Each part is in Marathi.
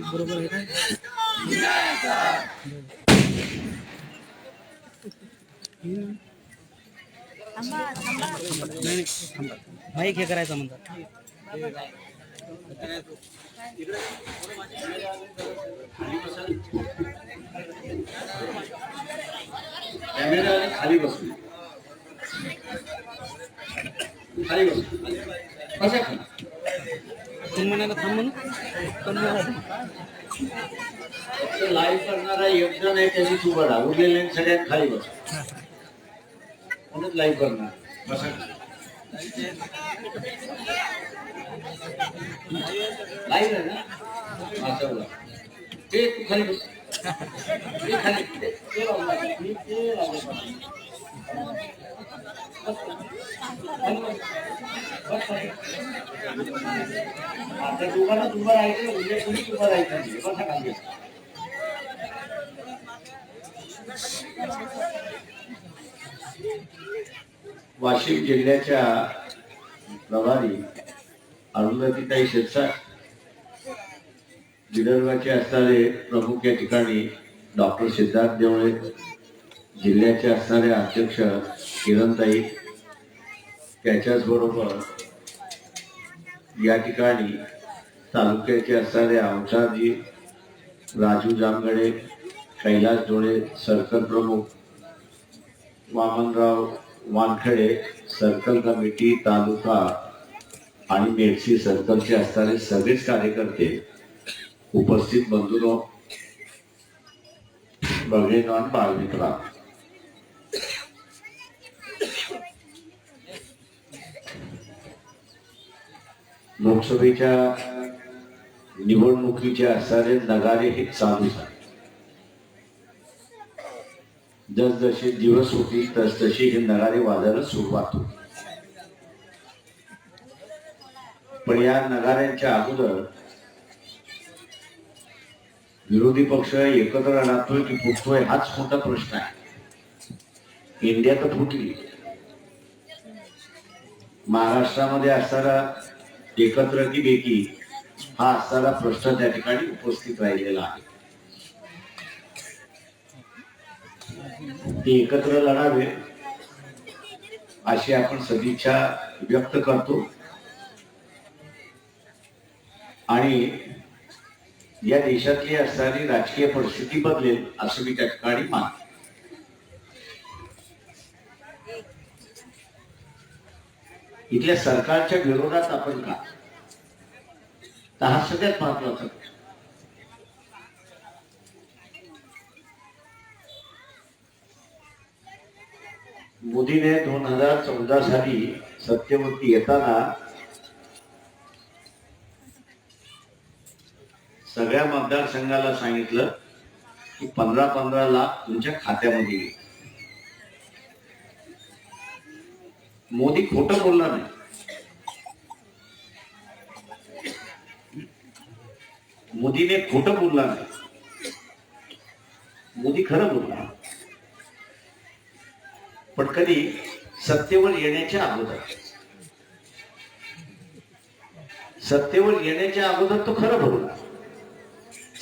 माईक बरोबर आहे थांबा माईक हे करायचं म्हणतात. कॅमेरा खाली बसू. खाली बसू. बसा खाली तुम्ही म्हणाला थांब म्हणून पण फक्त लाईव्ह करणारा योग्य नाही त्याची तू बडा उरलेले सगळ्यात खाली बस. म्हणून लाईव्ह करणार? बसा. लाईव्ह आहे ना? अच्छा बोला. ते तू खाली बस. ते खाली. ते- ते लावलं. मी ते लावलं आता तुम्हाला तुम्हाला राहायचं उद्या तुम्ही तुम्हाला राहायचं बसा खाली वाशिम जिल्ह्याच्या प्रभारी अरुंधतीताई शिरसाट विदर्भाचे असणारे प्रमुख या ठिकाणी डॉक्टर सिद्धार्थ देवळे जिल्ह्याचे असणारे अध्यक्ष किरणताई त्याच्याच बरोबर या ठिकाणी तालुक्याचे असणारे आमचाजी राजू जामगडे कैलास डोळे सर्कल प्रमुख वामनराव वानखडे सर्कल कमिटी तालुका आणि मेडसी सर्कलचे असणारे सगळेच कार्यकर्ते उपस्थित बंधूनो बघेन आणि बालमित्रा लोकसभेच्या निवडणुकीचे असणारे नगारे हे चालू झाले. जसजसे दिवस होती तसतशी हे नगारे वाजायला सुरुवात होती. पण या नगाऱ्यांच्या अगोदर विरोधी पक्ष एकत्र राहतोय की फुटतोय हाच मोठा प्रश्न आहे. इंडिया तर फुटली. महाराष्ट्रामध्ये असणारा एकत्र की बेकी हा असणारा प्रश्न त्या ठिकाणी उपस्थित राहिलेला आहे. ते एकत्र लढावे अशी आपण सदिच्छा व्यक्त करतो. आणि या देशातली असणारी राजकीय परिस्थिती बदलेल असं मी त्या ठिकाणी मानतो. इथल्या सरकारच्या विरोधात आपण का? तर हा सगळ्यात महत्त्वाचा मोदीने दोन हजार चौदा साली सत्तेवरती येताना सगळ्या मतदारसंघाला सांगितलं की पंधरा पंधरा लाख तुमच्या खात्यामध्ये येईल. मोदी खोटं बोलला नाही. मोदीने खोटं बोलला नाही. मोदी खरं बोलला पण कधी सत्तेवर येण्याच्या अगोदर. सत्तेवर येण्याच्या अगोदर तो खरं बोलला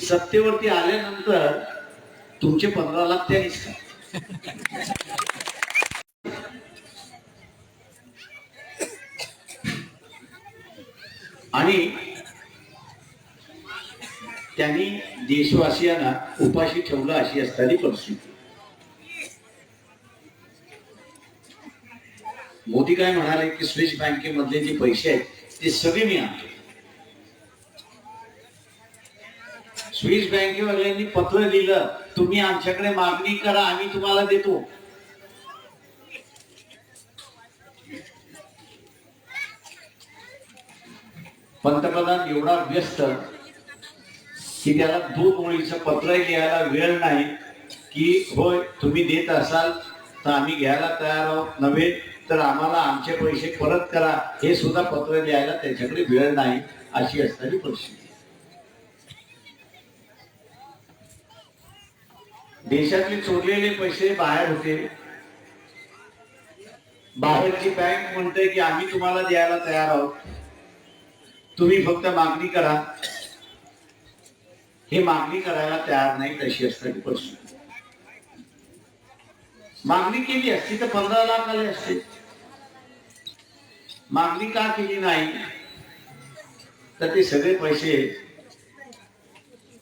सत्तेवरती आल्यानंतर तुमचे पंधरा लाख त्यांनीच आणि त्यांनी देशवासियांना उपाशी ठेवलं अशी असताना परिस्थिती. मोदी काय म्हणाले की स्विस बँकेमधले जे पैसे आहेत ते सगळे मी आणतो. स्विस बँकेवाल्यांनी पत्र लिहिलं तुम्ही आमच्याकडे मागणी करा आम्ही तुम्हाला देतो. पंतप्रधान एवढा व्यस्त की त्याला दोन ओळीचं पत्र घ्यायला वेळ नाही की होय तुम्ही देत असाल तर आम्ही घ्यायला तयार आहोत. नव्हे तर आम्हाला आमचे पैसे परत करा. हे सुद्धा पत्र लिहायला त्याच्याकडे वेळ नाही अशी असणारी परिस्थिती. देशातले चोरलेले पैसे बाहेर होते. बाहेरची बँक म्हणते की आम्ही तुम्हाला द्यायला तयार आहोत. तुम्ही फक्त मागणी करा. हे मागणी करायला तयार नाही तशी असणारी परिस्थिती. मागणी केली असती तर पंधरा लाख आले असते. मागणी का केली नाही? तर ते सगळे पैसे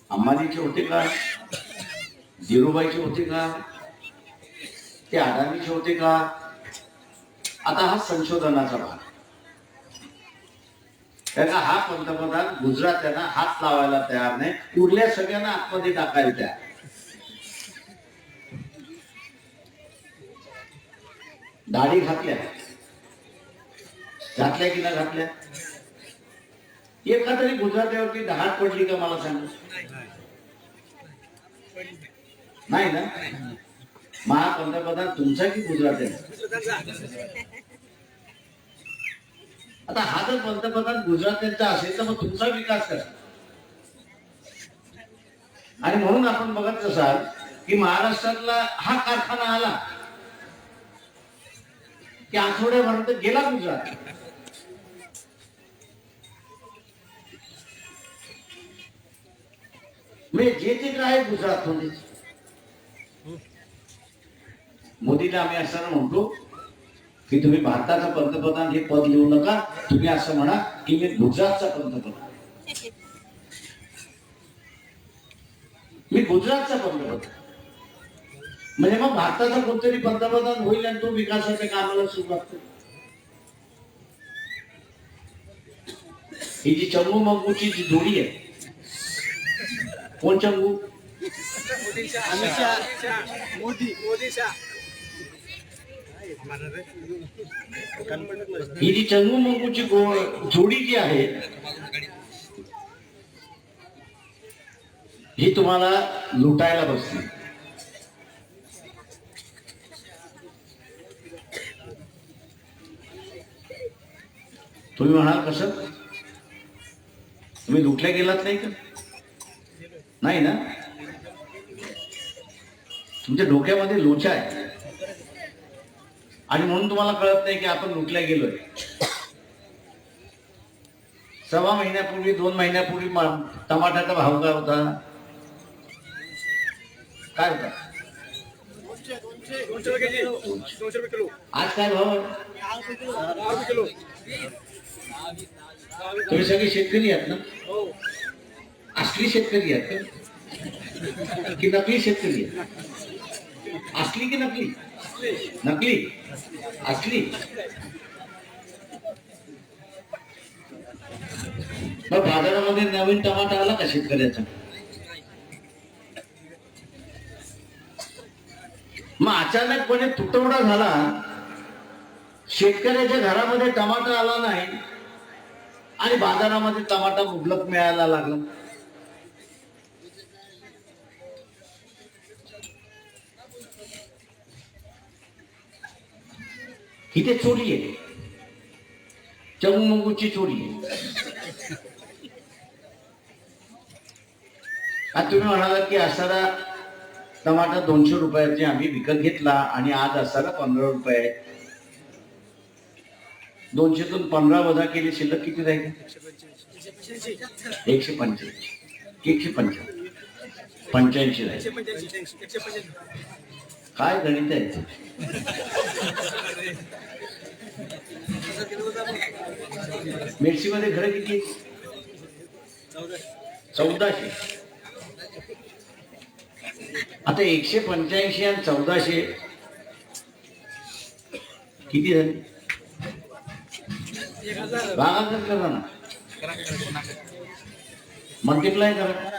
अंबानीचे होते का? धीरूबाईचे होते का? ते अडाणीचे होते का? आता हा संशोधनाचा भाग. त्यांना हा पंतप्रधान गुजरात यांना हात लावायला तयार नाही. उरल्या सगळ्यांना आतमध्ये टाकायला तयार. दाढी घातल्या. घातल्या की ना घातल्या? एका तरी गुजरात्यावरती दहाड पडली का मला सांग? नाही ना? महा पंतप्रधान तुमचा की गुजरात आहे आता हा जर पंतप्रधान गुजरात्यांचा असेल तर मग तुमचा विकास कसा आणि म्हणून आपण बघत असाल की महाराष्ट्रातला हा कारखाना आला की आठवड्याभरात गेला गुजरात. म्हणजे जे ते काय आहे गुजरात मध्ये मोदीला आम्ही असताना म्हणतो की तुम्ही भारताचा पंतप्रधान हे पद लिहू नका तुम्ही असं म्हणा की मी गुजरातचा पंतप्रधान. मी गुजरातचा पंतप्रधान. म्हणजे मग भारताचा कोणतरी पंतप्रधान होईल आणि तो विकासाच्या कामाला सुरुवात करेल. ही जी चंगू मंगूची जी जोडी आहे कोण चंगू? मोदी मोदी ही जी चंगू जोडी जी आहे ही तुम्हाला लुटायला बसते तुम्ही म्हणाल कसं? तुम्ही लुटल्या गेलात नाही का? नाही ना? तुमच्या डोक्यामध्ये लोचा आहे. आणि म्हणून तुम्हाला कळत नाही की आपण लुटल्या गेलोय. सव्वा महिन्यापूर्वी दोन महिन्यापूर्वी टमाट्याचा भाव काय होता? काय होता? आज काय भाव? तुम्ही सगळे शेतकरी आहात ना? असली शेतकरी आहात की? नकली शेतकरी असली की नकली? नकली. असली. मग बाजारामध्ये नवीन टमाटा आला का शेतकऱ्याचा? मग अचानकपणे तुटवडा झाला. शेतकऱ्याच्या घरामध्ये टमाटा आला नाही. आणि बाजारामध्ये टमाटा मुबलक मिळायला लागला. इथे चोरी आहे. चंगमुंगूची चोरी आहे. आता तुम्ही म्हणालात की असारा टमाटा दोनशे रुपयाचे आम्ही विकत घेतला आणि आज असारा पंधरा रुपये दोनशेतून पंधरा वजा केली शिल्लक किती राहील? एकशे पंच्याऐंशी. एकशे पंच्याऐंशी. पंच्याऐंशी राहील. काय गणित आहे? मिरची मध्ये घर किती चौदाशे. आता एकशे पंच्याऐंशी आणि चौदाशे किती झाले? एक हजार भागाकार करा ना. मल्टिप्लाय करा.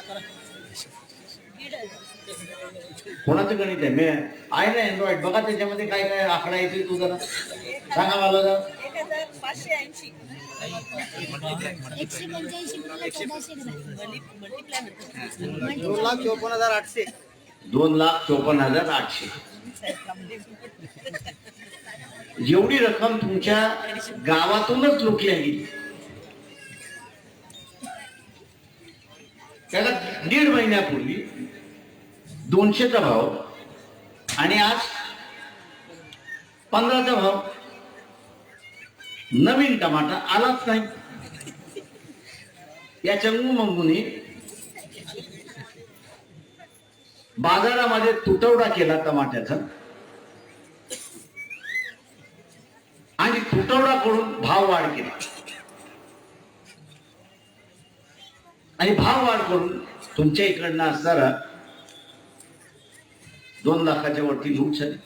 कोणाचं गणित आहे? मी आहे ना अँड्रॉइड बघा त्याच्यामध्ये काय काय आकडा येतोय तू जरा. सांगा मला जरा. दोन लाख चोपन्न हजार आठशे. दोन लाख चोपन्न हजार आठशे. जेवढी रक्कम तुमच्या गावातूनच लुटल्या गेली त्याला दीड महिन्यापूर्वी दोनशेचा भाव. आणि आज पंधराचा भाव. नवीन टमाटा आलाच नाही. या चंगू बाजारामध्ये तुटवडा केला टमाट्याचा. आणि तुटवडा करून भाव वाढ केला. आणि भाव वाढ करून तुमच्या इकडनं असणारा दोन लाखाच्या वरती लूट झाली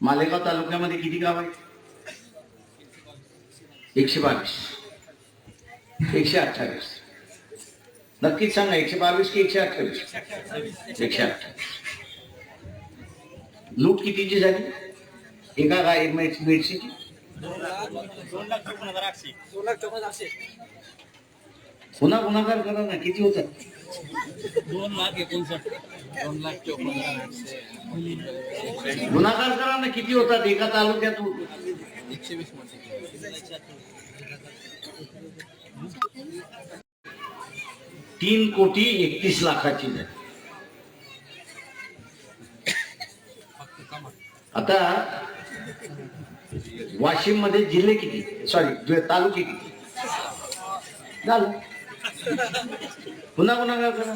मालेगाव तालुक्यामध्ये किती गाव आहेत एकशे बावीस. एकशे अठ्ठावीस. नक्कीच सांगा एकशे बावीस की एकशे अठ्ठावीस? एकशे अठ्ठावीस. लूट कितीची झाली? एका गाय मिरचीची? दोन लाख चोपन्न हजार आठशे. दोन लाख चोपन्न आठशे. पुन्हा गुन्हागार करा ना किती होतात? दोन लाख एकोणसाठ दोन लाख चोपन्न गुन्हागार करा ना किती होतात? एका तालुक्यात एकशे वीस तीन कोटी एकतीस लाखाची आता वाशिममध्ये जिल्हे किती? सॉरी तालुके किती? झालं. पुन्हा गुन्हागार करा?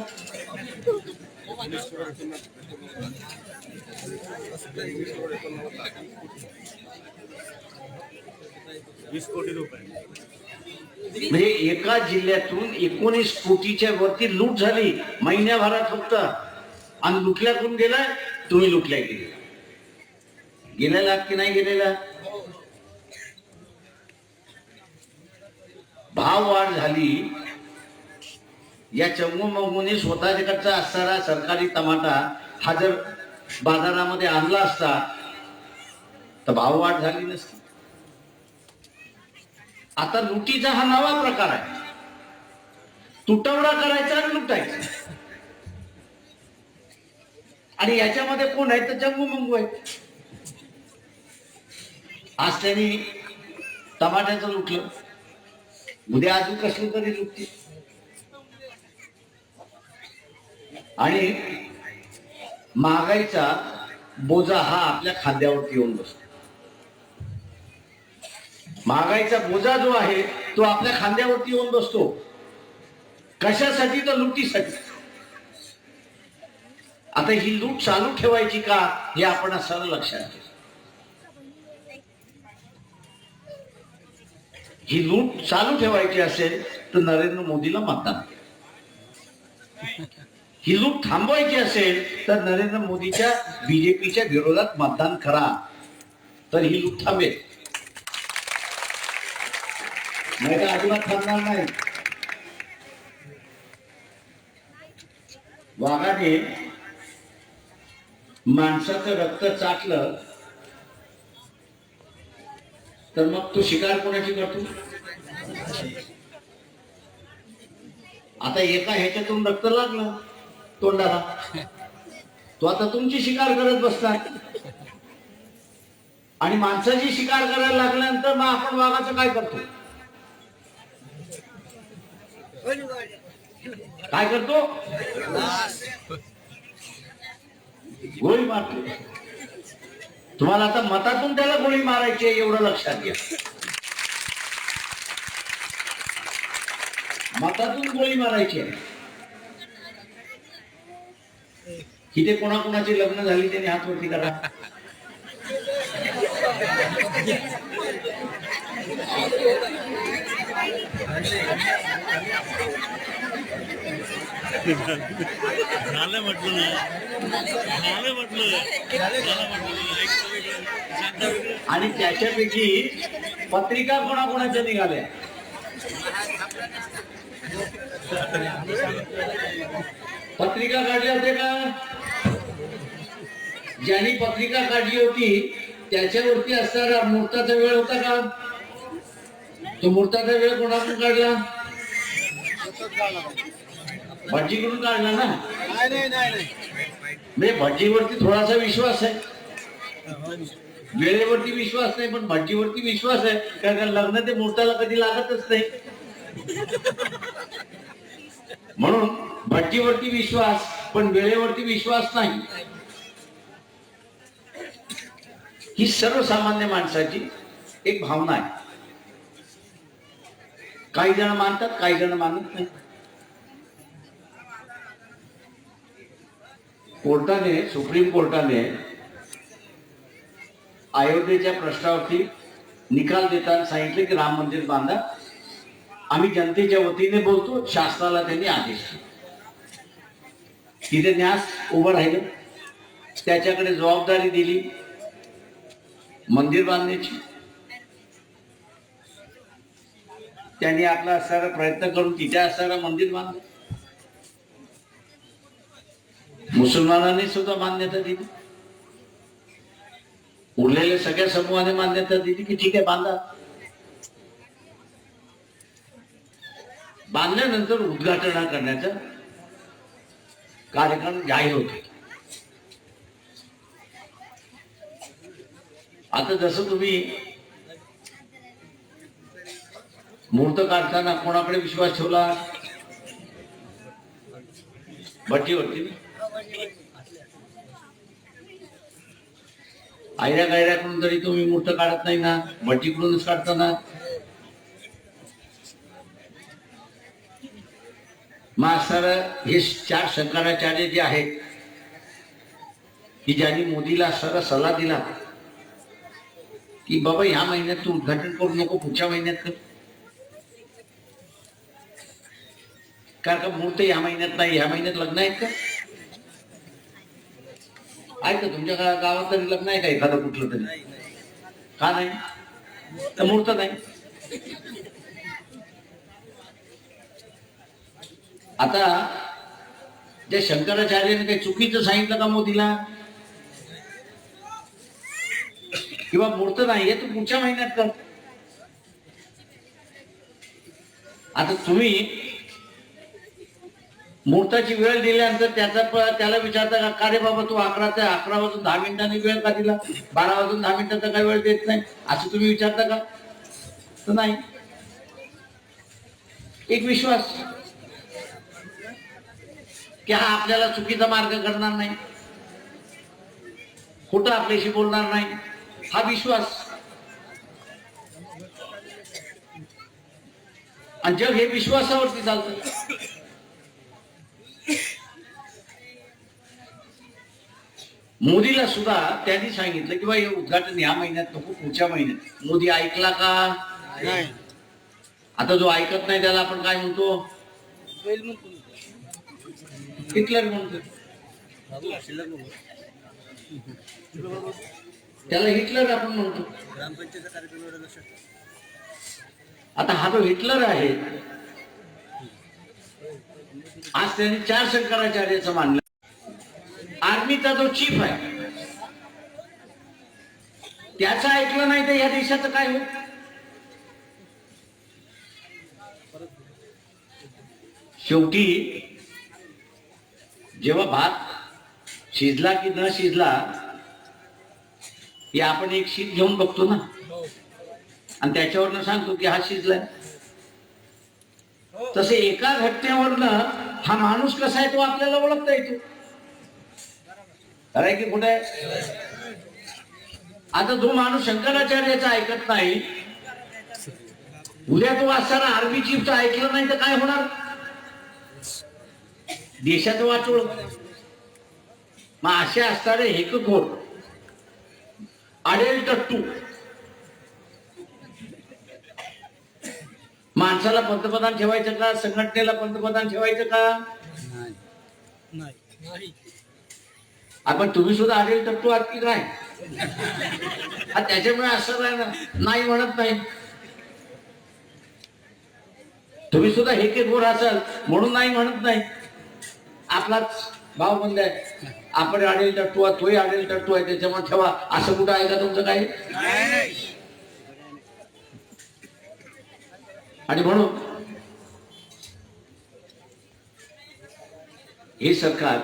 वीस कोटी रुपये. म्हणजे एका जिल्ह्यातून एकोणीस कोटीच्या वरती लूट झाली. महिन्याभरात फक्त. आणि लुटल्या कोण गेलाय तुम्ही लुटल्या गेले. गेलेला की नाही गेलेला? भाव वाढ झाली. या चंगू स्वतःकडचा असणारा सरकारी टमाटा हा जर बाजारामध्ये आणला असता तर भाव वाढ झाली नसती. आता लुटीचा हा नवा प्रकार आहे. तुटवडा करायचा आणि लुटायचा. आणि याच्यामध्ये कोण आहे? तर जंगू मंगू आहे. आज त्यांनी टमाट्याचं लुटलं. उद्या अजून कसलं तरी लुटते आणि महागाईचा बोजा हा आपल्या खांद्यावरती येऊन बसतो. महागाईचा बोजा जो आहे तो आपल्या खांद्यावरती येऊन बसतो. कशासाठी तर लुटीसाठी. आता ही लूट चालू ठेवायची का हे आपण असं लक्षात घ्या ही लूट चालू ठेवायची असेल तर नरेंद्र मोदीला मतदान ही लूट थांबवायची असेल तर नरेंद्र मोदीच्या बीजेपीच्या विरोधात मतदान करा. तर ही लूट थांबेल. नाही तर अजिबात थांबणार नाही. वाघाने माणसाचं रक्त चाटलं तर मग तो शिकार कोणाची करतो? आता एका ह्याच्यातून रक्त लागलं. तोंडाला. तो आता तुमची शिकार करत बसला आणि माणसाची शिकार करायला लागल्यानंतर मग आपण वाघाचं काय करतो? काय करतो? गोळी मारतो. तुम्हाला आता मतातून त्याला गोळी मारायची आहे एवढं लक्षात घ्या. मतातून गोळी मारायची आहे. तिथे कोणाकोणाची लग्न झाली त्याने हात वरती करा झालं म्हटलं ना. झालं म्हटलं. आणि त्याच्यापैकी पत्रिका कोणाकोणाच्या निघाल्या? पत्रिका काढल्या होत्या का? ज्यांनी पत्रिका काढली होती त्याच्यावरती असणारा मुहूर्ताचा वेळ होता का? तो मुहूर्ताचा वेळ कोणाकडून काढला? भटजीकडून काढला ना? नाही भटजीवरती थोडासा विश्वास आहे. वेळेवरती विश्वास नाही पण भटजीवरती विश्वास आहे. कारण का लग्न ते मुहूर्ताला कधी लागतच नाही. म्हणून भटजीवरती विश्वास पण वेळेवरती विश्वास नाही. ही सर्वसामान्य माणसाची एक भावना आहे. काही जण मानतात काही जण मानत नाही. कोर्टाने सुप्रीम कोर्टाने अयोध्येच्या प्रश्नावरती निकाल देताना सांगितले की राम मंदिर बांधा. आम्ही जनतेच्या वतीने बोलतो शासनाला त्यांनी आदेश तिथे न्यास उभं राहिलं. त्याच्याकडे जबाबदारी दिली. मंदिर बांधण्याची. त्यांनी आपला असणारा प्रयत्न करून तिथे असणारा मंदिर बांधलं. मुसलमानांनी सुद्धा मान्यता दिली. उरलेल्या सगळ्या समूहाने मान्यता दिली की ठीक आहे बांधा. बांधल्यानंतर उद्घाटन करण्याचा कार्यक्रम जाहीर होते. आता जसं तुम्ही मुहूर्त काढताना कोणाकडे विश्वास ठेवला? भट्टीवरती आयऱ्या गायऱ्याकडून तरी तुम्ही मुहूर्त काढत नाही ना? भट्टीकडूनच काढता ना मास्तर हे चार शंकराचार्य जे आहेत की ज्यांनी मोदीला सर सल्ला दिला की बाबा ह्या महिन्यात तू उद्घाटन करू नको पुढच्या महिन्यात कर. कारण का मुहूर्त ह्या महिन्यात नाही ह्या महिन्यात लग्न आहेत का? ऐक तुमच्या गावात तरी लग्न आहे का एखादं कुठलं तरी? का नाही? तर मुहूर्त नाही. आता त्या शंकराचार्याने काही चुकीचं सांगितलं का मोदीला? किंवा मुहूर्त नाहीये तू पुढच्या महिन्यात कर आता तुम्ही मुहूर्ताची वेळ दिल्यानंतर त्याचा त्याला विचारता का का रे बाबा तू अकरा ते अकरा वाजून दहा मिनिटांनी वेळ का दिला? बारा वाजून दहा मिनिटाचा काय वेळ देत नाही. असं तुम्ही विचारता का? तर नाही. एक विश्वास. की हा आपल्याला चुकीचा मार्ग करणार नाही. खोटं आपल्याशी बोलणार नाही. हा विश्वास. आणि जग हे विश्वासावरती चालतं. मोदीला सुद्धा त्यांनी सांगितलं की हे उद्घाटन या महिन्यात नको पुढच्या महिन्यात. मोदी ऐकला का? नाही. आता जो ऐकत नाही त्याला आपण काय म्हणतो? हिटलर म्हणतो. त्याला हिटलर आपण म्हणतो. आता हा जो हिटलर आहे आज त्यांनी चार शंकराचार्याचं मानलं. आर्मीचा जो चीफ आहे त्याचं ऐकलं नाही तर या देशाचं काय होईल? शेवटी जेव्हा भात शिजला की न शिजला हे आपण एक शीत घेऊन बघतो ना. आणि त्याच्यावरनं सांगतो की हा शिजलाय. तसे एका घटनेवरनं हा माणूस कसा आहे तो आपल्याला ओळखता येतो. खरंय की कुठे आता तो माणूस शंकराचार्याचा ऐकत नाही. उद्या तो वाचताना आर्मी चीफचं ऐकलं नाही तर काय होणार? देशाचं वाटोळ मग असे असणारे हेकखोर अडेल टट्टू माणसाला पंतप्रधान ठेवायचं का? संघटनेला पंतप्रधान ठेवायचं का? नाही. आपण तुम्ही सुद्धा आलेल टट्टू आहात की काय हा, त्याच्यामुळे असं नाही म्हणत नाही. तुम्ही सुद्धा हे के गोर असाल म्हणून नाही म्हणत नाही. आपलाच भाव बंद आहे आपण आडेल टट्टू तोही आडेल टट्टू आहे त्याच्यामुळे ठेवा. असं कुठं आहे का तुमचं काही? आणि म्हणून हे सरकार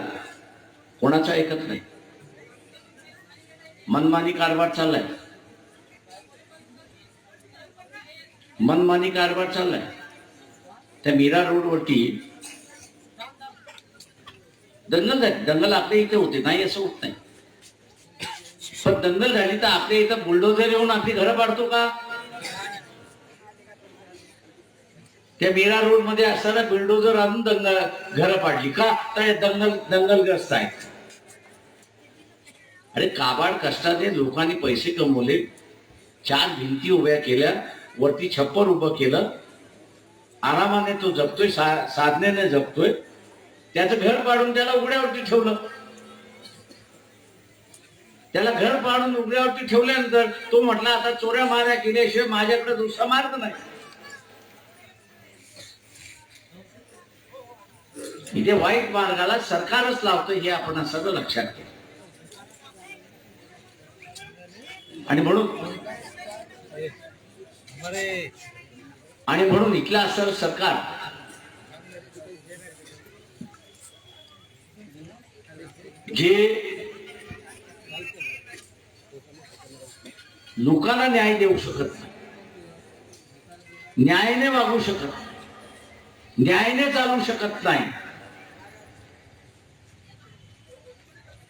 कोणाचं ऐकत नाही. मनमानी कारभार चाललाय. मनमानी कारभार चाललाय. त्या मीरा रोडवरती दंगल झाली. दंगल आपल्या इथे होते. नाही असं होत नाही. पण दंगल झाली तर आपल्या इथं बुलडोझर येऊन आपली घरं पाडतो का? त्या मीरा रोडमध्ये असताना बुलडोझर आणून दंगल घरं पाडली. का? तर दंगल दंगलग्रस्त आहेत अरे काबाड कष्टाने लोकांनी पैसे कमवले. चार भिंती उभ्या केल्या. वरती छप्पर उभं केलं. आरामाने तो जपतोय सा साधनेने जपतोय. त्याचं घर पाडून त्याला उघड्यावरती ठेवलं. त्याला घर पाडून उघड्यावरती ठेवल्यानंतर तो म्हटला आता चोऱ्या माऱ्या केल्याशिवाय माझ्याकडे दुसरा मार्ग नाही. इथे वाईट मार्गाला सरकारच लावतं हे आपण सगळं लक्षात घ्या. आणि म्हणून आणि म्हणून इथलं असं सरकार जे लोकांना न्याय देऊ शकत नाही. न्यायाने वागू शकत न्यायने न्यायाने चालू शकत नाही.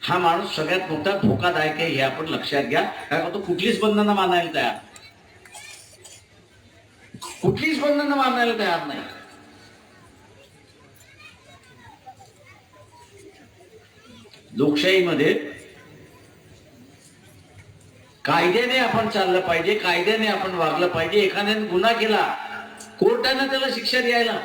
हा माणूस सगळ्यात मोठा धोकादायक आहे हे आपण लक्षात घ्या. कारण तो कुठलीच बंधनं मानायला तयार नाही. कुठलीच बंधनं मानायला तयार नाही. लोकशाहीमध्ये कायद्याने आपण चाललं पाहिजे कायद्याने आपण वागलं पाहिजे. एखाद्याने गुन्हा केला कोर्टाने त्याला शिक्षा द्यायला.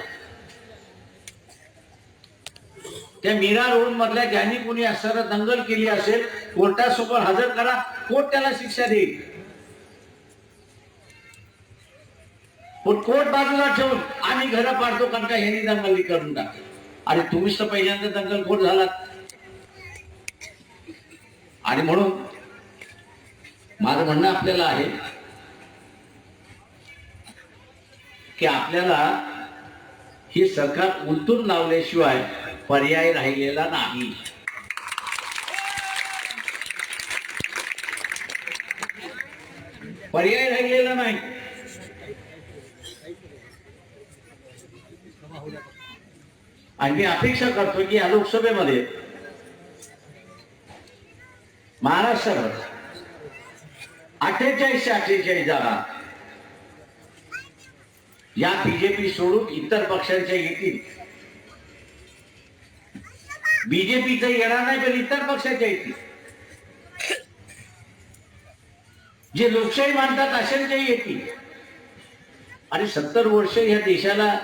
त्या मीरा रोड मधल्या ज्यांनी कोणी असताना दंगल केली असेल कोर्टासमोर हजर करा कोर्ट त्याला शिक्षा देईल. पण कोर्ट बाजूला ठेवून आम्ही घरं पाडतो कारण का ह्यांनी दंगली करून टाक अरे तुम्हीच तर पहिल्यांदा दंगल कोर्ट झालात. आणि म्हणून माझं म्हणणं आपल्याला आहे की आपल्याला हे सरकार उलटून लावल्याशिवाय पर्याय राहिलेला नाही. पर्याय राहिलेला नाही. आणि मी अपेक्षा करतो की या लोकसभेमध्ये महाराष्ट्रात अठ्ठेचाळीस अठ्ठेचाळीस जागा या बीजेपी सोडून इतर पक्षांच्या येतील. बीजेपीचं येणार नाही पण इतर पक्षाच्या येतील. जे लोकशाही मानतात अशांच्या येतील. आणि सत्तर वर्ष या देशाला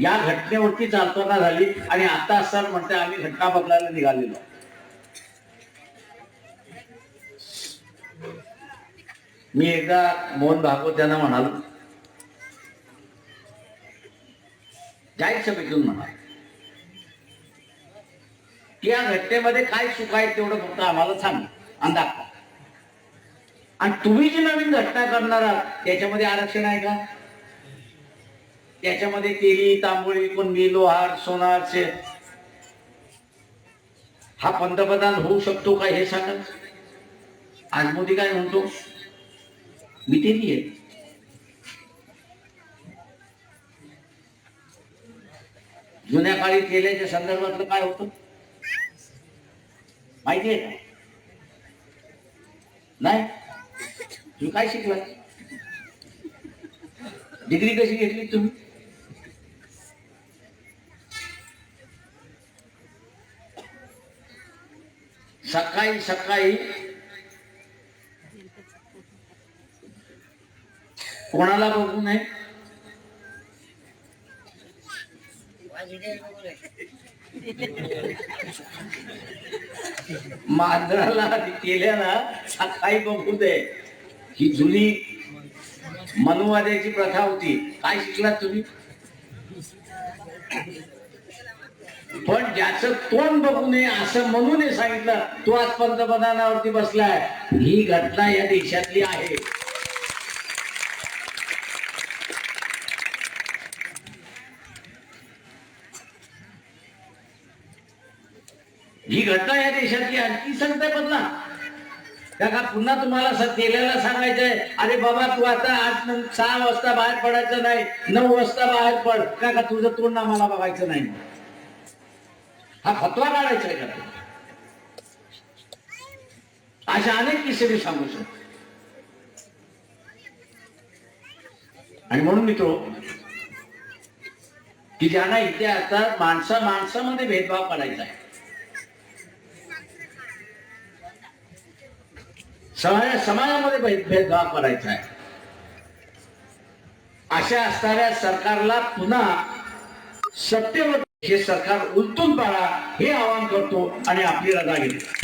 या घटनेवरती चालताना झाली आणि आता असताना म्हणते आम्ही घटना बदलायला निघालेलो. मी एकदा मोहन भागवत यांना म्हणालो जाहीर सभेतून म्हणाल की या घटनेमध्ये काय सुख आहे तेवढं फक्त आम्हाला सांग आणि दाखवा. आणि तुम्ही जी नवीन घटना करणार आहात त्याच्यामध्ये आरक्षण आहे का? त्याच्यामध्ये तेली तांबोळी कुणबी लोहार सोनार शेत हा पंतप्रधान होऊ शकतो का हे सांगा. आज मोदी काय म्हणतो? मी आहे जुन्या काळी केल्याच्या संदर्भातलं काय होतं? माहिती आहे का? नाही? तुम्ही काय शिकला डिग्री कशी घेतली तुम्ही? सकाळी सकाळी कोणाला बघू नये? मांजराला केल्याला सकाळी बघू दे. ही जुनी मनुवाद्याची प्रथा होती. काय शिकलात तुम्ही? पण ज्याचं तोंड बघू नये असं म्हणून सांगितलं तो आज पंतप्रधानावरती बसलाय. ही घटना या देशातली आहे. ही घटना या देशातली आणखी सांगताय बदला. त्या का पुन्हा तुम्हाला केलेला सांगायचंय अरे बाबा तू आता आठ नऊ सहा वाजता बाहेर पडायचं नाही नऊ वाजता बाहेर पड का का तुझं तोंड आम्हाला बघायचं नाही? हा फतवा काढायचा आहे का अशा अनेक किस्से मी सांगू शकतो. आणि म्हणून मित्रो की ज्यांना इथे आता माणसा माणसामध्ये भेदभाव करायचा आहे समाजा समाजामध्ये भेदभाव करायचा आहे. अशा असणाऱ्या सरकारला पुन्हा सत्तेवर हे सरकार उलटून पाडा हे आवाहन करतो आणि आपली रजा घेतो.